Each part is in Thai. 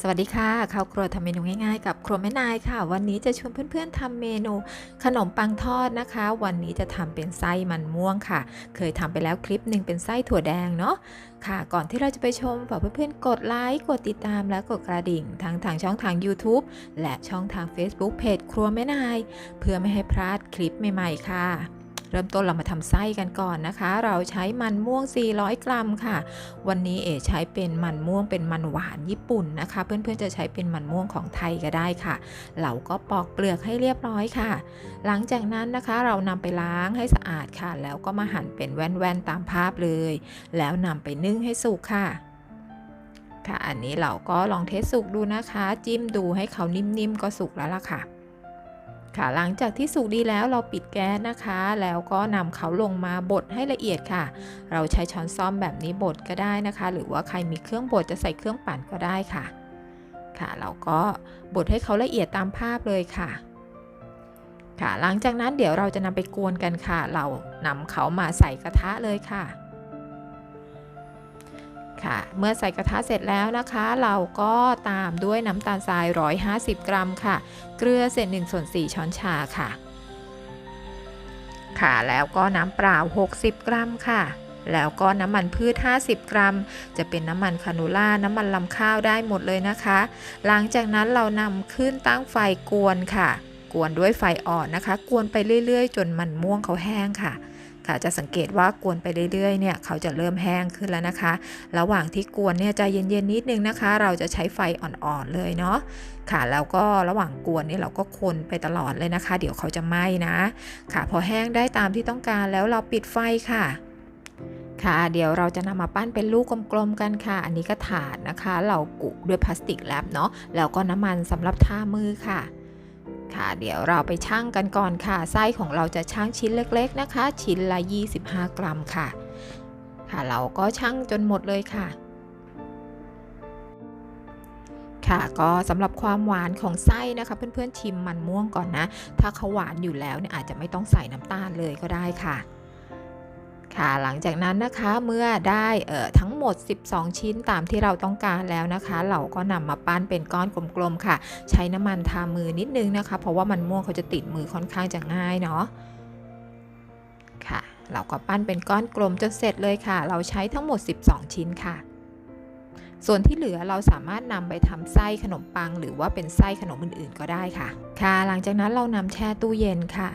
สวัสดีค่ะข้าวครัวทำเมนูง่ายๆ กับครัวแม่นายค่ะ วันนี้จะชวนเพื่อนๆทำเมนู ขนมปังทอดนะคะ วันนี้จะทำเป็นไส้มันม่วงค่ะ เคยทำไปแล้วคลิปหนึ่งเป็นไส้ถั่วแดงเนาะค่ะ ก่อนที่เราจะไปชมฝากเพื่อนๆกดไลค์กดติดตามและกดกระดิ่ง ทั้งทางช่องทาง YouTube และช่องทาง Facebook เพจครัวแม่นาย เพื่อไม่ให้พลาดคลิปใหม่ๆค่ะ เริ่มต้นเรามาทำไส้กันก่อนนะคะ เราใช้มันม่วง 400 กรัมค่ะ วันนี้เอ๋ใช้เป็นมันม่วงเป็นมันหวานญี่ปุ่นนะคะ เพื่อนๆจะใช้เป็นมันม่วงของไทยก็ได้ค่ะ เราก็ปอกเปลือกให้เรียบร้อยค่ะ หลังจากนั้นนะคะเรานำไปล้างให้สะอาดค่ะ แล้วก็มาหั่นเป็นแว่นๆตามภาพเลย แล้วนำไปนึ่งให้สุกค่ะค่ะ อันนี้เราก็ลองเทสสุกดูนะคะ จิ้มดูให้เขานิ่มๆ ก็สุกแล้วล่ะค่ะ ค่ะหลังจากที่สุกดีแล้วเราปิดแก๊สนะคะ แล้วก็นำเขาลงมาบดให้ละเอียดค่ะ เราใช้ช้อนซ่อมแบบนี้บดก็ได้นะคะ หรือว่าใครมีเครื่องบดจะใส่เครื่องปั่นก็ได้ค่ะ ค่ะ เราก็บดให้เขาละเอียดตามภาพเลยค่ะค่ะ หลังจากนั้นเดี๋ยวเราจะนำไปกวนกันค่ะ เรานำเขามาใส่กระทะเลยค่ะ ค่ะ เมื่อใส่กระทะเสร็จแล้วนะคะ เราก็ตามด้วยน้ำตาลทราย 150 กรัมค่ะ เกลือเศษ1ส่วน4ช้อนชาค่ะ ค่ะแล้วก็น้ำเปล่า 60 กรัมค่ะแล้วก็น้ำมันพืช 50 กรัม จะเป็นน้ำมันคาโนล่า น้ำมันลำข้าวได้หมดเลยนะคะ หลังจากนั้นเรานำขึ้นตั้งไฟกวนค่ะ กวนด้วยไฟอ่อนนะคะ กวนไปเรื่อย ๆ จนมันม่วงเขาแห้งค่ะ ค่ะจะสังเกตว่ากวนไปเรื่อยๆเนี่ยเขาจะเริ่มแห้งขึ้นแล้วนะคะ ระหว่างที่กวนเนี่ยใจเย็นๆนิดนึงนะคะ เราจะใช้ไฟอ่อนๆเลยเนาะค่ะแล้วก็ระหว่างกวนนี่เราก็คนไปตลอดเลยนะคะ เดี๋ยวเขาจะไหม้นะ ค่ะ พอแห้งได้ตามที่ต้องการแล้วเราปิดไฟค่ะค่ะเดี๋ยวเราจะนำมาปั้นเป็นลูกกลมๆกันค่ะ อันนี้ก็ถาดนะคะ เรากุด้วยพลาสติกแรปเนาะแล้วก็น้ำมันสำหรับทามือค่ะ ค่ะ เดี๋ยวเราไปชั่งกันก่อนค่ะ ไส้ของเราจะชั่งชิ้นเล็กๆนะคะ ชิ้นละ 25 กรัมค่ะ ค่ะเราก็ชั่งจนหมดเลยค่ะ ค่ะก็สำหรับความหวานของไส้นะคะ เพื่อนๆชิมมันม่วงก่อนนะ ถ้าเขาหวานอยู่แล้วเนี่ยอาจจะไม่ต้องใส่น้ำตาลเลยก็ได้ค่ะ ค่ะหลังจากนั้นนะคะเมื่อได้เอ่อทั้งหมด 12 ชิ้นตามที่เราต้องการแล้วนะคะ เราก็นำมาปั้นเป็นก้อนกลมๆค่ะ ใช้น้ำมันทามือนิดนึงนะคะ เพราะว่ามันม่วงเขาจะติดมือค่อนข้างจะง่ายเนาะค่ะ เราก็ปั้นเป็นก้อนกลมจนเสร็จเลยค่ะ เราใช้ทั้งหมด 12 ชิ้นค่ะ ส่วนที่เหลือเราสามารถนำไปทำไส้ขนมปัง หรือว่าเป็นไส้ขนมอื่นๆ ก็ได้ค่ะ ค่ะ หลังจากนั้นเรานำแช่ตู้เย็นค่ะ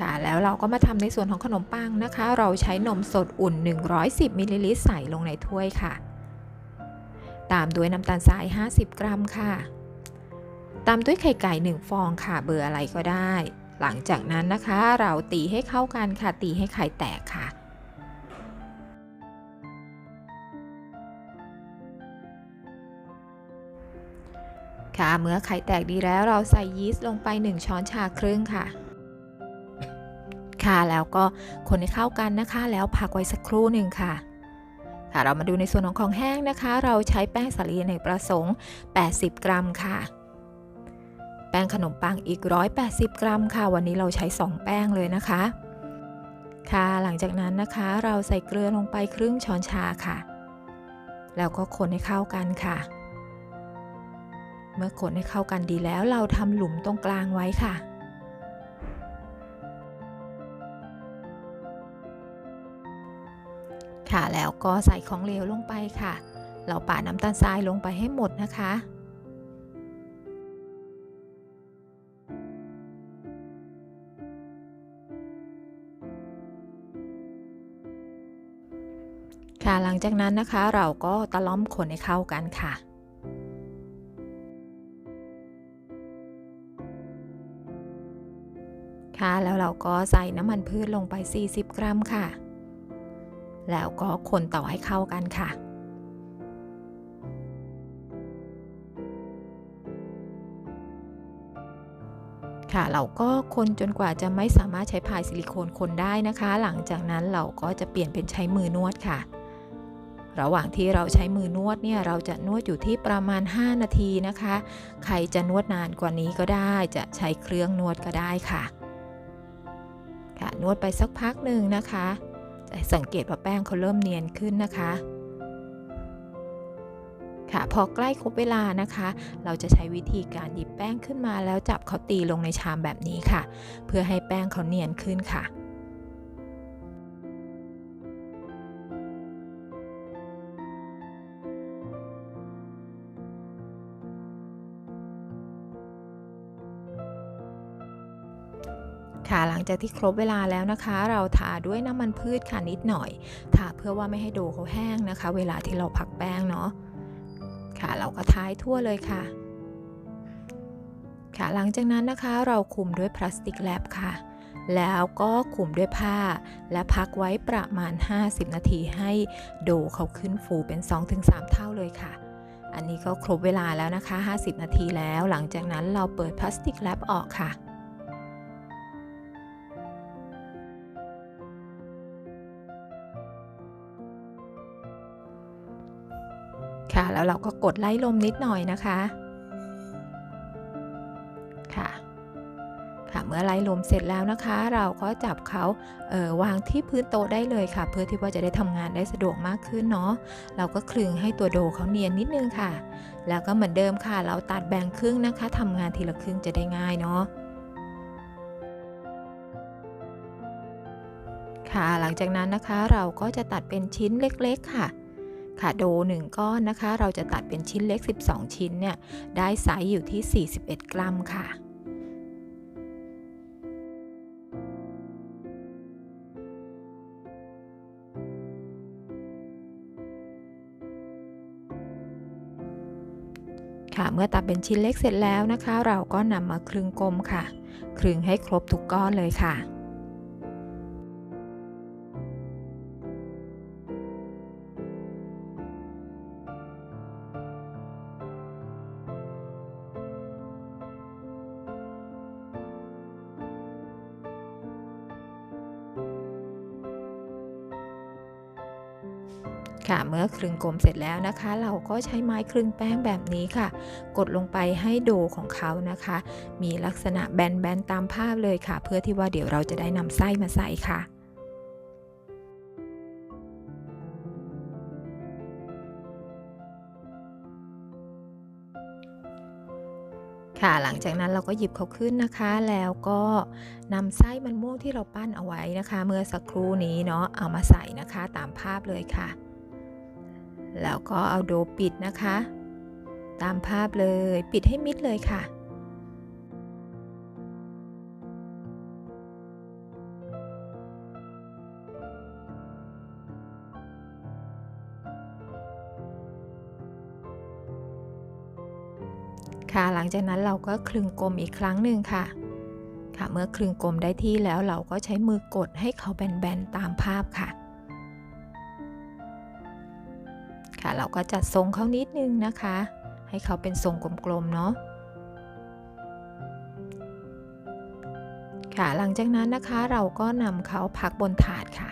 ค่ะแล้วเราก็มาทำในส่วนของขนมปังนะคะ เราใช้นมสดอุ่น 110มิลลิลิตรใส่ลงในถ้วยค่ะ ตามด้วยน้ำตาลทราย 50 กรัมค่ะ ตามด้วยไข่ไก่ 1 ฟองค่ะ เบอร์อะไรก็ได้ หลังจากนั้นนะคะ เราตีให้เข้ากันค่ะ ตีให้ไข่แตกค่ะค่ะเมื่อไข่แตกดีแล้วเราใส่ยีสต์ลงไป 1 ช้อนชาครึ่งค่ะ ค่ะ แล้วก็คนให้เข้ากันนะคะ แล้วพักไว้สักครู่หนึ่งค่ะค่ะเรามาดูในส่วนของของแห้งนะคะ เราใช้แป้งสาลีในประสงค์ 80 กรัมค่ะ แป้งขนมปังอีก 180 กรัมค่ะ วันนี้เราใช้ 2 แป้งเลยนะคะ ค่ะหลังจากนั้นนะคะเราใส่เกลือลงไปครึ่งช้อนชาค่ะ แล้วก็คนให้เข้ากันค่ะ เมื่อคนให้เข้ากันดีแล้วเราทำหลุมตรงกลางไว้ค่ะ ค่ะ แล้วก็ใส่ของเหลวลงไปค่ะ เราปาดน้ำตาลทรายลงไปให้หมดนะคะค่ะหลังจากนั้นนะคะเราก็ตะล่อมคนให้เข้ากันค่ะ ค่ะแล้วเราก็ใส่น้ำมันพืชลงไป 40 กรัมค่ะ แล้วก็คนต่อให้เข้ากันค่ะค่ะเราก็คนจนกว่าจะไม่สามารถใช้พายซิลิโคนคนได้นะคะ หลังจากนั้นเราก็จะเปลี่ยนเป็นใช้มือนวดค่ะ ระหว่างที่เราใช้มือนวดเนี่ยเราจะนวดอยู่ที่ประมาณ 5 นาทีนะคะ ใครจะนวดนานกว่านี้ก็ได้จะใช้เครื่องนวดก็ได้ค่ะ ค่ะนวดไปสักพักหนึ่งนะคะจะ สังเกตว่าแป้งเขาเริ่มเนียนขึ้นนะคะค่ะพอใกล้ครบเวลานะคะ เราจะใช้วิธีการหยิบแป้งขึ้นมาแล้วจับเขาตีลงในชามแบบนี้ค่ะ เพื่อให้แป้งเขาเนียนขึ้นค่ะ ค่ะหลังจากที่ครบเวลาแล้วนะคะ เราทาด้วยน้ำมันพืชค่ะนิดหน่อยทาเพื่อว่าไม่ให้โดเขาแห้งนะคะ เวลาที่เราพักแป้งเนาะค่ะเราก็ทายทั่วเลยค่ะ ค่ะหลังจากนั้นนะคะเราคลุมด้วยพลาสติกแรปค่ะ แล้วก็คลุมด้วยผ้า และพักไว้ประมาณ 50 นาทีให้โดเขาขึ้นฟูเป็น 2-3 เท่าเลยค่ะอันนี้ก็ครบเวลาแล้วนะคะ 50 นาทีแล้ว หลังจากนั้นเราเปิดพลาสติกแรปออกค่ะ ค่ะ แล้วเราก็กดไล่ลมนิดหน่อยนะคะ ค่ะ ค่ะ เมื่อไล่ลมเสร็จแล้วนะคะ เราก็จับเขาเออวางที่พื้นโต๊ะได้เลยค่ะ เพื่อที่ว่าจะได้ทำงานได้สะดวกมากขึ้นเนาะ เราก็คลึงให้ตัวโดเขาเนียนนิดนึงค่ะ แล้วก็เหมือนเดิมค่ะ เราตัดแบ่งครึ่งนะคะทำงานทีละครึ่งจะได้ง่ายเนาะค่ะหลังจากนั้นนะคะเราก็จะตัดเป็นชิ้นเล็กๆค่ะ ค่ะโด 1 ก้อนนะคะ เราจะตัดเป็นชิ้นเล็ก 12 ชิ้นเนี่ย ได้ไซส์อยู่ที่ 41 กรัมค่ะค่ะเมื่อตัดเป็นชิ้นเล็กเสร็จแล้วนะคะ เราก็นำมาคลึงกลมค่ะ คลึงให้ครบทุกก้อนเลยค่ะ ค่ะ เมื่อคลึงกลมเสร็จแล้วนะคะ เราก็ใช้ไม้คลึงแป้งแบบนี้ค่ะ กดลงไปให้โดของเขานะคะ มีลักษณะแบนๆตามภาพเลยค่ะ เพื่อที่ว่าเดี๋ยวเราจะได้นำไส้มาใส่ค่ะค่ะหลังจากนั้นเราก็หยิบเขาขึ้นนะคะ แล้วก็นำไส้มันม่วงที่เราปั้นเอาไว้นะคะ เมื่อสักครู่นี้เนาะเอามาใส่นะคะตามภาพเลยค่ะ แล้วก็เอาโดปิดนะคะ ตามภาพเลยปิดให้มิดเลยค่ะ ค่ะหลังจากนั้นเราก็คลึงกลมอีกครั้งหนึ่งค่ะ ค่ะเมื่อคลึงกลมได้ที่แล้วเราก็ใช้มือกดให้เขาแบนๆตามภาพค่ะ ค่ะ เราก็จัดทรงเขานิดนึงนะคะ ให้เขาเป็นทรงกลมๆเนาะค่ะ หลังจากนั้นนะคะเราก็นำเขาพักบนถาดค่ะ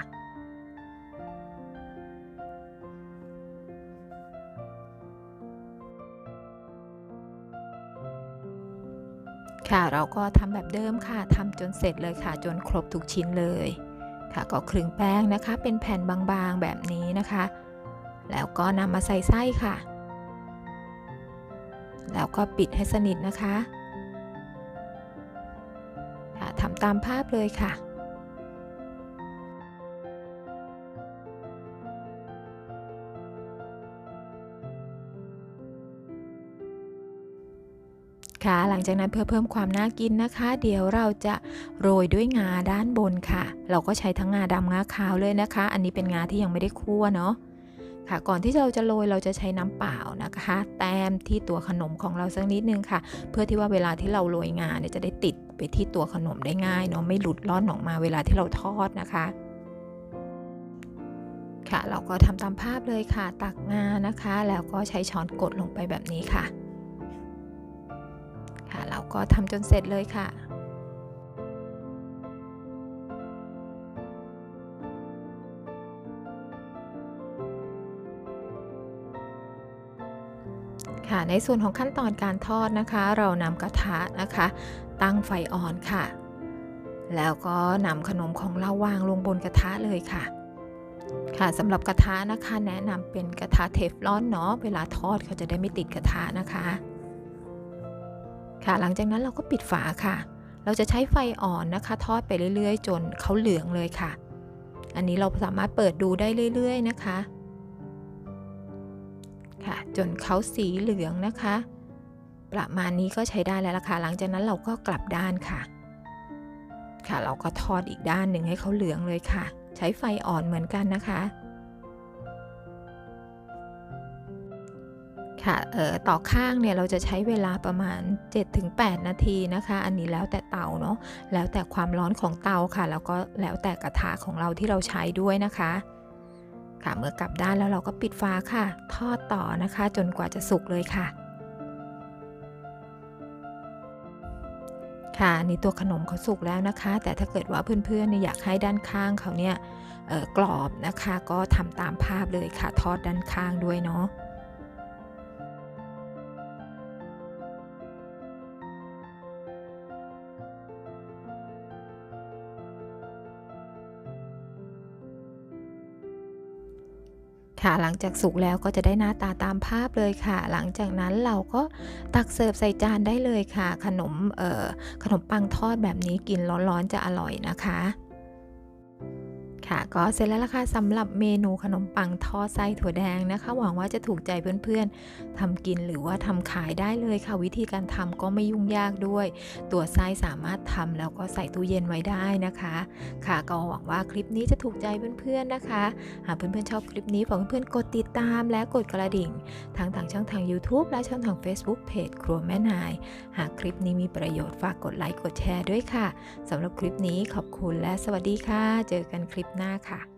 ค่ะเราก็ทำแบบเดิมค่ะทำจนเสร็จเลยค่ะ จนครบทุกชิ้นเลย ค่ะก็คลึงแป้งนะคะ เป็นแผ่นบางๆแบบนี้นะคะ แล้วก็นำมาใส่ไส้ค่ะ แล้วก็ปิดให้สนิทนะคะทำตามภาพเลยค่ะค่ะหลังจากนั้นเพื่อเพิ่มความน่ากินนะคะ เดี๋ยวเราจะโรยด้วยงาด้านบนค่ะ เราก็ใช้ทั้งงาดำงาขาวเลยนะคะ อันนี้เป็นงาที่ยังไม่ได้คั่วเนาะ ค่ะ ก่อนที่เราจะโรยเราจะใช้น้ำเปล่านะคะ แต้มที่ตัวขนมของเราสักนิดนึงค่ะ เพื่อที่ว่าเวลาที่เราโรยงาเนี่ยจะได้ติดไปที่ตัวขนมได้ง่ายเนาะไม่หลุดล่อนออกมาเวลาที่เราทอดนะคะค่ะ เราก็ทำตามภาพเลยค่ะ ตักงานะคะ แล้วก็ใช้ช้อนกดลงไปแบบนี้ค่ะ ค่ะ เราก็ทำจนเสร็จเลยค่ะ ค่ะ ในส่วนของขั้นตอนการทอดนะคะ เรานำกระทะนะคะ ตั้งไฟอ่อนค่ะ แล้วก็นำขนมของเราวางลงบนกระทะเลยค่ะค่ะสำหรับกระทะนะคะแนะนำเป็นกระทะเทฟลอนเนาะเวลาทอดเขาจะได้ไม่ติดกระทะนะคะ ค่ะหลังจากนั้นเราก็ปิดฝาค่ะ เราจะใช้ไฟอ่อนนะคะ ทอดไปเรื่อยๆ จนเขาเหลืองเลยค่ะ อันนี้เราสามารถเปิดดูได้เรื่อย ๆ นะคะ ค่ะ จนเขาสีเหลืองนะคะ ประมาณนี้ก็ใช้ได้แล้วล่ะค่ะ หลังจากนั้นเราก็กลับด้านค่ะ ค่ะ เราก็ทอดอีกด้านหนึ่งให้เขาเหลืองเลยค่ะ ใช้ไฟอ่อนเหมือนกันนะคะค่ะเอ่อต่อข้างเนี่ยเราจะใช้เวลาประมาณ 7-8 นาทีนะคะ อันนี้แล้วแต่เตาเนาะแล้วแต่ความร้อนของเตาค่ะ แล้วก็แล้วแต่กระทะของเราที่เราใช้ด้วยนะคะ ค่ะเมื่อกลับด้านแล้วเราก็ปิดฝาค่ะ ทอดต่อนะคะ จนกว่าจะสุกเลยค่ะ ค่ะนี่ตัวขนมเขาสุกแล้วนะคะ แต่ถ้าเกิดว่าเพื่อนๆเนี่ยอยากให้ด้านข้างเขาเนี่ยกรอบนะคะ ก็ทำตามภาพเลยค่ะ ทอดด้านข้างด้วยเนาะ ค่ะหลังจากสุกแล้วก็จะได้หน้าตาตามภาพเลยค่ะ หลังจากนั้นเราก็ตักเสิร์ฟใส่จานได้เลยค่ะ ขนมขนมปังทอดแบบนี้กินร้อนๆจะอร่อยนะคะ ค่ะ ก็เสร็จแล้วล่ะค่ะสำหรับเมนูขนมปังทอดไส้ถั่วแดงนะคะ หวังว่าจะถูกใจเพื่อนๆทำกินหรือว่าทำขายได้เลยค่ะ วิธีการทำก็ไม่ยุ่งยากด้วย ตัวไส้สามารถทำแล้วก็ใส่ตู้เย็นไว้ได้นะคะ ค่ะก็หวังว่าคลิปนี้จะถูกใจเพื่อนๆนะคะหากเพื่อนๆชอบคลิปนี้ฝากเพื่อนๆกดติดตามและกดกระดิ่งทั้งทางช่องทาง YouTube และช่องทาง Facebook เพจครัวแม่นาย หากคลิปนี้มีประโยชน์ฝากกดไลค์กดแชร์ด้วยค่ะสำหรับคลิปนี้ขอบคุณและสวัสดีค่ะ เจอกันคลิปหน้าน้าค่ะ